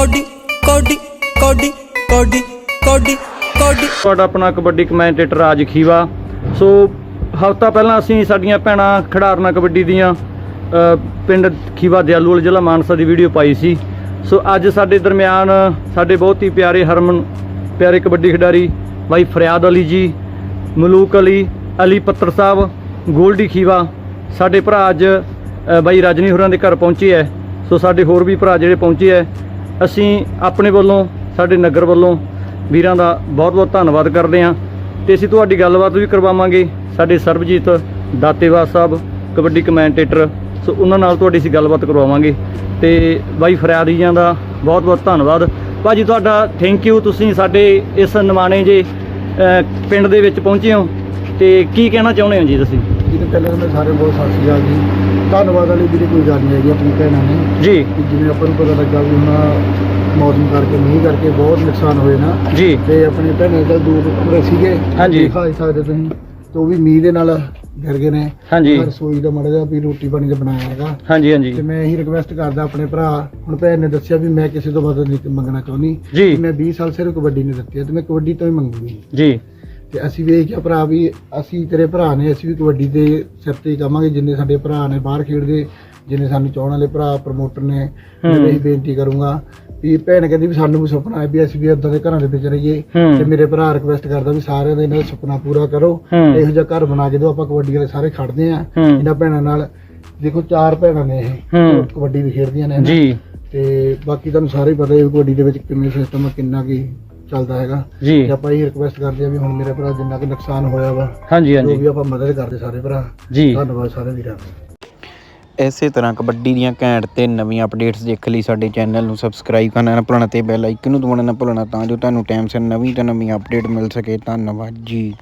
Cody ਕੋਡੀ ਕੋਡੀ ਕੋਡੀ ਕੋਡੀ ਕੋਡੀ। ਤੁਹਾਡਾ ਆਪਣਾ ਕਬੱਡੀ ਕਮੈਂਟੇਟਰ ਰਾਜ ਖੀਵਾ। ਸੋ ਹਫਤਾ ਪਹਿਲਾਂ ਅਸੀਂ ਸਾਡੀਆਂ ਭੈਣਾਂ ਖਿਡਾਰਨਾ ਕਬੱਡੀ ਦੀਆਂ ਪਿੰਡ ਖੀਵਾ ਦਿਆਲੂਵਾਲ ਜ਼ਿਲ੍ਹਾ ਮਾਨਸਾ ਦੀ ਵੀਡੀਓ ਪਾਈ ਸੀ। ਸੋ ਅੱਜ ਸਾਡੇ ਦਰਮਿਆਨ ਸਾਡੇ ਬਹੁਤ ਹੀ ਪਿਆਰੇ ਹਰਮਨ, ਪਿਆਰੇ ਕਬੱਡੀ ਖਿਡਾਰੀ ਬਾਈ ਫਰਿਆਦ ਅਲੀ ਜੀ, ਮਲੂਕ ਅਲੀ ਅਲੀ ਪੱਤਰ ਸਾਹਿਬ, ਗੋਲਡੀ ਖੀਵਾ, ਸਾਡੇ ਭਰਾ ਅੱਜ ਬਾਈ ਰਜਨੀ ਹੋਰਾਂ ਦੇ ਘਰ ਪਹੁੰਚੇ ਹੈ। ਸੋ ਸਾਡੇ ਹੋਰ ਵੀ ਭਰਾ ਜਿਹੜੇ ਪਹੁੰਚੇ ਹੈ ਅਸੀਂ ਆਪਣੇ ਵੱਲੋਂ, ਸਾਡੇ ਨਗਰ ਵੱਲੋਂ ਵੀਰਾਂ ਦਾ ਬਹੁਤ ਬਹੁਤ ਧੰਨਵਾਦ ਕਰਦੇ ਹਾਂ ਤੇ ਅਸੀਂ ਤੁਹਾਡੀ ਗੱਲਬਾਤ ਵੀ ਕਰਵਾਵਾਂਗੇ। ਸਾਡੇ ਸਰਬਜੀਤ ਦਾਤੇਵਾਸ ਸਾਹਿਬ, ਕਬੱਡੀ ਕਮੈਂਟੇਟਰ, ਸੋ ਉਹਨਾਂ ਨਾਲ ਤੁਹਾਡੀ ਅਸੀਂ ਗੱਲਬਾਤ ਕਰਵਾਵਾਂਗੇ ਤੇ ਬਾਈ ਫਰਿਆਦੀਆਂ ਦਾ ਬਹੁਤ ਬਹੁਤ ਧੰਨਵਾਦ। ਭਾਜੀ, ਤੁਹਾਡਾ ਥੈਂਕ ਯੂ ਤੁਸੀਂ ਸਾਡੇ ਇਸ ਨਿਮਾਣੇ ਜੇ ਪਿੰਡ ਦੇ ਵਿੱਚ ਪਹੁੰਚੇ ਹੋ ਤੇ ਕੀ ਕਹਿਣਾ ਚਾਹੁੰਦੇ ਹੋ ਜੀ ਤੁਸੀਂ? ਜਿਹਦੇ ਪਹਿਲਾਂ ਤਾਂ ਮੈਂ ਸਾਰੇ ਬਹੁਤ ਸਤਿ ਸ਼੍ਰੀ ਅਕਾਲ ਜੀ। ਧੰਨਵਾਦ ਵਾਲੀ ਵੀਰੇ ਕੋਈ ਗੱਲ ਨਹੀਂ ਹੈਗੀ ਆਪਣੀ ਭੈਣਾਂ ਨੇ। ਜੀ। ਕਿ ਜਿਵੇਂ ਆਪਾਂ ਨੂੰ ਪਤਾ ਲੱਗਾ ਵੀ ਉਹਨਾਂ ਮੌਸਮ ਕਰਕੇ ਮੀਂਹ ਕਰਕੇ ਬਹੁਤ ਨੁਕਸਾਨ ਹੋਏ ਨਾ। ਜੀ। ਤੇ ਆਪਣੇ ਭੈਣਾਂ ਦਾ ਦੂਰ ਕੱਪੜੇ ਸੀਗੇ। ਹਾਂਜੀ। ਦਿਖਾ ਹੀ ਸਕਦੇ ਤੁਸੀਂ। ਤੇ ਉਹ ਵੀ ਮੀਂਹ ਦੇ ਨਾਲ ਗਿਰ ਗਏ ਨੇ। ਹਾਂਜੀ। ਮੈਂ ਰਸੋਈ ਦਾ ਮੜਾ ਜਿਹਾ ਵੀ ਰੋਟੀ ਪਾਣੀ ਦਾ ਬਣਾਇਆ ਹੈਗਾ। ਹਾਂਜੀ ਹਾਂਜੀ। ਤੇ ਮੈਂ ਇਹੀ ਰਿਕਵੈਸਟ ਕਰਦਾ ਆਪਣੇ ਭਰਾ ਹੁਣ ਭੈਣ ਨੇ ਦੱਸਿਆ ਵੀ ਮੈਂ ਕਿਸੇ ਤੋਂ ਮਦਦ ਨਹੀਂ ਮੰਗਣਾ ਚਾਹੁੰਦੀ। ਜੀ। ਮੈਂ 20 ਸਾਲ ਸਿਰਫ ਕਬੱਡੀ ਨੇ ਦਿੱਤੀ ਹੈ ਤੇ ਮੈਂ ਕਬੱਡੀ ਤੋਂ ਹੀ ਮੰਗੂਗੀ। ਜੀ। ਤੇ ਅਸੀਂ ਵੀ ਇਹ ਕਿਹਾ ਭਰਾ ਵੀ ਅਸੀਂ ਤੇਰੇ ਭਰਾ ਨੇ ਅਸੀਂ ਵੀ ਕਬੱਡੀ ਦੇ ਸਿਰ ਤੇ ਹੀ ਕਵਾਂਗੇ ਜਿੰਨੇ ਸਾਡੇ ਭਰਾ ਨੇ ਬਾਹਰ ਖੇਡਦੇ ਜਿੰਨੇ ਸਾਨੂੰ ਚਾਹਣ ਵਾਲੇ ਭਰਾ ਪ੍ਰਮੋਟਰ ਨੇ ਮੈਂ। ਇਹੀ ਬੇਨਤੀ ਕਰੂੰਗਾ ਵੀ ਭੈਣ ਕਹਿੰਦੀ ਵੀ ਸਾਨੂੰ ਵੀ ਸੁਪਨਾ ਹੈ ਵੀ ਅਸੀਂ ਵੀ ਇਦਾਂ ਦੇ ਘਰਾਂ ਦੇ ਵਿੱਚ ਰਹੀਏ। ਤੇ ਮੇਰੇ ਭਰਾ ਰਿਕਵੈਸਟ ਕਰਦਾ ਵੀ ਸਾਰਿਆਂ ਦਾ ਇਹਨਾਂ ਦਾ ਸੁਪਨਾ ਪੂਰਾ ਕਰੋ। ਇਹੋ ਜਿਹਾ ਘਰ ਬਣਾ ਕੇ ਦਿਓ ਆਪਾਂ ਕਬੱਡੀ ਵਾਲੇ ਸਾਰੇ ਖੜਦੇ ਆ। ਇਹਨਾਂ ਭੈਣਾਂ ਨਾਲ ਦੇਖੋ ਚਾਰ ਭੈਣਾਂ ਨੇ ਇਹ। ਕਬੱਡੀ ਵੀ ਖੇਡਦੀਆਂ ਨੇ। ਜੀ ਤੇ ਬਾਕੀ ਤੁਹਾਨੂੰ ਸਾਰੇ ਪਤਾ ਹੈ ਵੀ ਕਬੱਡੀ ਦੇ ਵਿੱਚ ਕਿੰਨੇ ਸਿਸਟਮ ਕਿੰਨਾ ਕੀ ਚੱਲਦਾ ਹੈਗਾ। ਜੀ। ਤੇ ਆਪਾਂ ਇਹ ਰਿਕਵੈਸਟ ਕਰਦੇ ਆ ਵੀ ਹੁਣ ਮੇਰੇ ਭਰਾ ਜਿੰਨਾ ਕੁ ਨੁਕਸਾਨ ਹੋਇਆ ਵਾ ਹਾਂਜੀ ਜੋ ਵੀ ਹਾਂਜੀ ਆਪਾਂ ਮਦਦ ਕਰਦੇ ਸਾਰੇ ਭਰਾ। ਜੀ। ਧੰਨਵਾਦ ਸਾਰੇ ਵੀਰਾਂ ਦਾ। ਇਸੇ ਤਰ੍ਹਾਂ ਕਬੱਡੀ ਦੀਆਂ ਘੈਂਟ ਤੇ ਨਵੀਆਂ ਅਪਡੇਟਸ ਦੇਖਣ ਲਈ ਸਾਡੇ ਚੈਨਲ ਨੂੰ ਸਬਸਕ੍ਰਾਈਬ ਕਰਨਾ ਨਾ ਭੁੱਲਣਾ ਤੇ ਬੈਲ ਆਈਕਨ ਨੂੰ ਦਬਾਉਣਾ ਨਾ ਭੁੱਲਣਾ ਤਾਂ ਜੋ ਤੁਹਾਨੂੰ ਟਾਈਮ ਸਿਰ ਨਵੀਂ ਤੋਂ ਨਵੀਂ ਅਪਡੇਟ ਮਿਲ ਸਕੇ। ਧੰਨਵਾਦ ਜੀ।